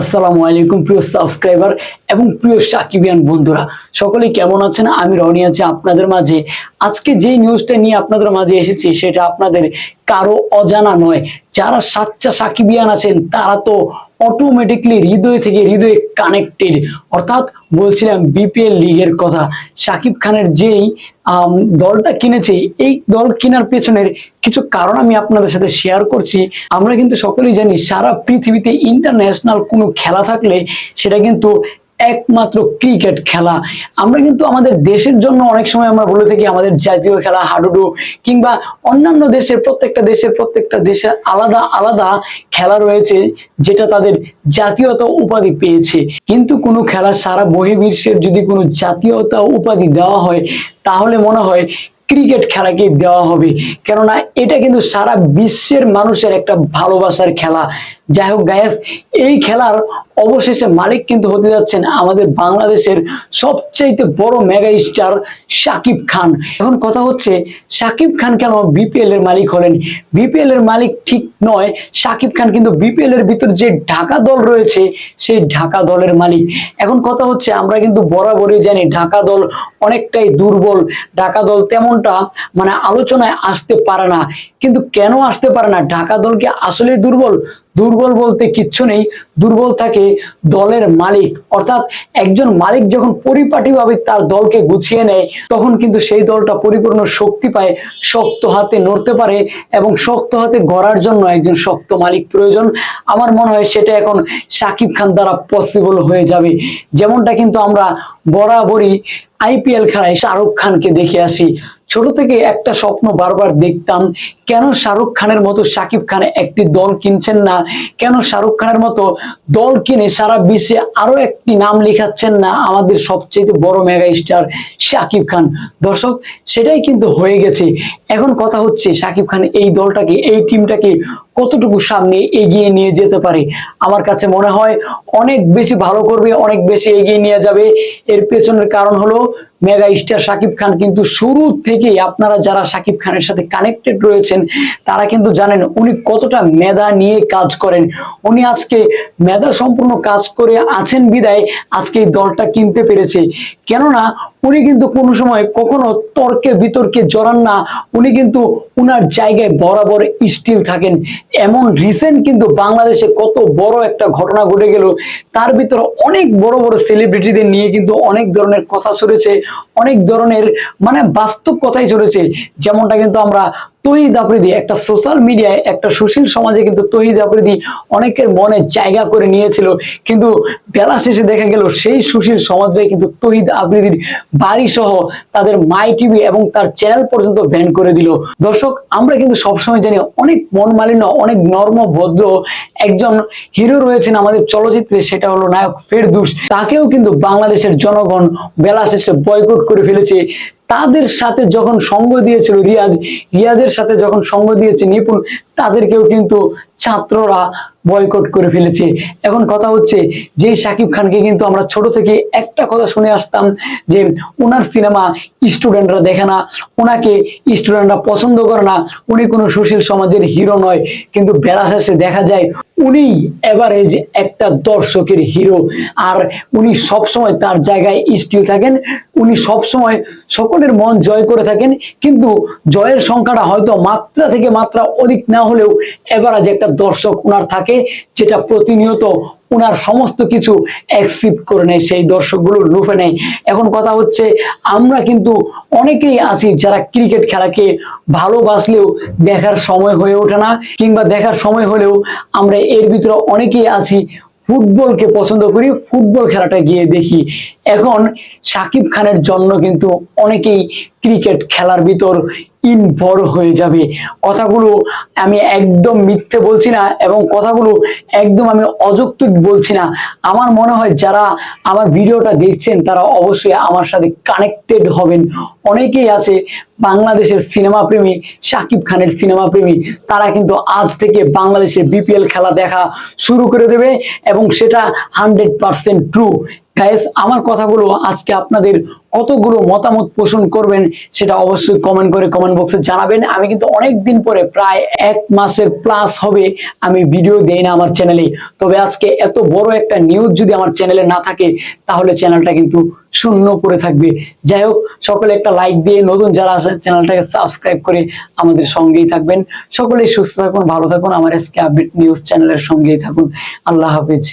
আসসালামু আলাইকুম প্রিয় সাবস্ক্রাইবার এবং প্রিয় সাকিবিয়ান বন্ধুরা। সকলেই কেমন আছেন? আমি রনি আছি আপনাদের মাঝে। আজকে যে নিউজটা নিয়ে আপনাদের মাঝে এসেছি, সেটা আপনাদের কারও অজানা নয়। যারা সাচ্চা সাকিবিয়ান আছেন, তারা তো অটোমেটিকলি হৃদয় থেকে হৃদয়ে কানেক্টেড অর্থাৎ বলছিলাম বিপিএল লিগের কথা। সাকিব খানের যেই দলটা কিনেছে, এই দল কেনার পেছনের কিছু কারণ আমি আপনাদের সাথে শেয়ার করছি। আমরা কিন্তু সকলেই জানি সারা পৃথিবীতে ইন্টারন্যাশনাল কোনো খেলা থাকলে সেটা কিন্তু একমাত্র ক্রিকেট খেলা। আমরা কিন্তু আমাদের দেশের জন্য অনেক সময় আমরা বলে থাকি আমাদের জাতীয় খেলা, হাডুডু, কিংবা অন্যান্য দেশের, প্রত্যেকটা দেশের প্রত্যেকটা দেশের আলাদা আলাদা খেলা রয়েছে, যেটা তাদের জাতীয়তা উপাধি পেয়েছে। কিন্তু কোনো খেলা সারা বহির্বিশ্বের যদি কোনো জাতীয়তা উপাধি দেওয়া হয়, তাহলে মনে হয় ক্রিকেট খেলাকে দেওয়া হবে। কেননা এটা কিন্তু সারা বিশ্বের মানুষের একটা ভালোবাসার খেলা। যাই হোক গায়াস এই খেলার অবশেষে মালিক কিন্তু হতে যাচ্ছেন আমাদের বাংলাদেশের সবচাইতে বড় মেগা স্টার শাকিব খান। এখন কথা হচ্ছে শাকিব খান কেন বিপিএল এর মালিক হলেন? বিপিএল এর মালিক ঠিক নয় শাকিব খান কিন্তু বিপিএল এর ভিতর যে ঢাকা দল রয়েছে, সেই ঢাকা দলের মালিক। এখন কথা হচ্ছে, আমরা কিন্তু বরাবরই জানি ঢাকা দল অনেকটাই দুর্বল। ঢাকা দল তেমনটা মানে আলোচনায় আসতে পারে না। কিন্তু কেন আসতে পারে না? ঢাকা দলকে আসলে দুর্বল? দুর্বল বলতে কিচ্ছু নেই। দুর্বল থাকে দলের মালিক। অর্থাৎ একজন মালিক যখন পরিপাটিভাবে তার দলকে গুছিয়ে নেয়, তখন কিন্তু সেই দলটা পরিপূর্ণ শক্তি পায়, শক্ত হাতে নড়তে পারে এবং শক্ত হাতে গড়ার জন্য একজন শক্ত মালিক প্রয়োজন। আমার মনে হয় সেটা এখন সাকিব খান দ্বারা পসিবল হয়ে যাবে। যেমনটা কিন্তু আমরা বরাবরই আইপিএল খেলায় শাহরুখ খানকে দেখে আসি। ছোট থেকে একটা স্বপ্ন বারবার দেখতাম, কেন শাহরুখ খানের মতো সাকিব খান একটি দল কিনছেন না? কেন শাহরুখ খানের মতো দল কিনে সারা বিশ্বে আরও একটি নাম লেখাচ্ছেন না আমাদের সবচেয়ে বড় মেগা স্টার সাকিব খান? দর্শক, সেটাই কিন্তু হয়ে গেছে। এখন কথা হচ্ছে, সাকিব খান এই দলটাকে, এই টিমটাকে কতটুকু সামনে এগিয়ে নিয়ে যেতে পারে? আমার কাছে মনে হয় অনেক বেশি ভালো করবে, অনেক বেশি এগিয়ে নিয়ে যাবে। এর পেছনের কারণ হলো মেগা স্টার সাকিব খান কিন্তু শুরু থেকে আপনারা যারা সাকিব খানের সাথে কানেক্টেড রয়েছেন, তারা কিন্তু জানেন উনি কতটা মেধা নিয়ে কাজ করেন। উনি আজকে মেধা সম্পূর্ণ কাজ করে আছেন বিদায়, আজকে এই দলটা কিনতে পেরেছে। কেননা উনি কিন্তু কোনো সময় কখনো তর্কে বিতর্কে জড়ান না। উনি কিন্তু উনার জায়গায় বরাবর স্টিল থাকেন। এমন রিসেন্ট কিন্তু বাংলাদেশে কত বড় একটা ঘটনা ঘটে গেল। তার ভিতরে অনেক বড় বড় সেলিব্রিটিদের নিয়ে কিন্তু অনেক ধরনের কথা চলেছে অনেক ধরনের মানে বাস্তব কথাই চলেছে। যেমনটা কিন্তু আমরা তহিদ আফ্রিদি একটা সোশ্যাল মিডিয়ায় একটা সুশীল সমাজে কিন্তু তহিদ আফ্রিদি অনেকের মনে জায়গা করে নিয়েছিল। কিন্তু বেলা শেষে দেখা গেল সেই সুশীল সমাজে কিন্তু তহিদ আফ্রিদির বাড়ি সহ তাদের মাই টিভি এবং তার চ্যানেল পর্যন্ত ব্যান করে দিল। দর্শক, আমরা কিন্তু সবসময় জানি অনেক মন মালিন্য অনেক নর্ম, ভদ্র একজন হিরো রয়েছেন আমাদের চলচ্চিত্রে, সেটা হলো নায়ক ফেরদুস। তাকেও কিন্তু বাংলাদেশের জনগণ বেলা শেষে বয়কট করে ফেলেছে। তাদের সাথে যখন সঙ্গ দিয়েছিল রিয়াজ, রিয়াজের সাথে যখন সঙ্গ দিয়েছে নিপুণ, তাদেরকেও কিন্তু ছাত্ররা বয়কট করে ফেলেছে। এখন কথা হচ্ছে যে সাকিব খানকে কিন্তু আমরা ছোট থেকে একটা কথা শুনে আসতাম যে ওনার সিনেমা স্টুডেন্টরা দেখে না, ওনাকে স্টুডেন্টরা পছন্দ করে না, উনি কোনো সুশীল সমাজের হিরো নয়। কিন্তু বেলা শেষে দেখা যায় উনি এভারেজ একটা দর্শকের হিরো। আর উনি সবসময় তার জায়গায় স্টিল থাকেন, উনি সবসময় সকলের মন জয় করে থাকেন। কিন্তু জয়ের সংখ্যাটা হয়তো মাত্রা থেকে মাত্রা অধিক না হলেও এভারেজ একটা দর্শক ওনার থাকে, যেটা প্রতিনিয়ত ওনার সমস্ত কিছু অ্যাকসেপ্ট করে নেয়, সেই দর্শকগুলো লুফে নেয়। এখন কথা হচ্ছে, আমরা কিন্তু অনেকেই আছি যারা ক্রিকেট খেলাকে ভালোবাসলেও দেখার সময় হয়ে ওঠে না, কিংবা দেখার সময় হলেও আমরা এর ভিতরে অনেকেই আছি, ফুটবলকে পছন্দ করি, ফুটবল খেলাটা গিয়ে দেখি। এখন সাকিব খানের জন্য কিন্তু অনেকেই ক্রিকেট খেলার ভিতর ইনভলভ হয়ে যাবে। কথাগুলো আমি একদম মিথ্যে বলছি না এবং কথাগুলো একদম আমি অযৌক্তিক বলছি না। আমার মনে হয় যারা আমার ভিডিওটা দেখছেন তারা অবশ্যই আমার সাথে কানেক্টেড হবেন। অনেকেই আছে বাংলাদেশের সিনেমা প্রেমী, সাকিব খানের সিনেমা প্রেমী, তারা কিন্তু আজ থেকে বাংলাদেশের বিপিএল খেলা দেখা শুরু করে দেবে এবং সেটা হান্ড্রেড পার্সেন্ট ট্রু গাইস আমার কথাগুলো আজকে আপনাদের কতগুলো মতামত পোষণ করবেন সেটা অবশ্যই কমেন্ট করে কমেন্ট বক্সে জানাবেন। আমি কিন্তু অনেক দিন পরে, প্রায় এক মাসের প্লাস হবে, আমি ভিডিও দেই না আমার চ্যানেলে তবে আজকে এত বড় একটা নিউজ যদি আমার চ্যানেলে না থাকে, তাহলে চ্যানেলটা কিন্তু শূন্য পড়ে থাকবে। যাই হোক, সকলে একটা লাইক দিয়ে, নতুন যারা আছে চ্যানেলটাকে সাবস্ক্রাইব করে আমাদের সঙ্গেই থাকবেন। সকলেই সুস্থ থাকুন, ভালো থাকুন। আমার এসকে আপডেট নিউজ চ্যানেলের সঙ্গেই থাকুন। আল্লাহ হাফিজ।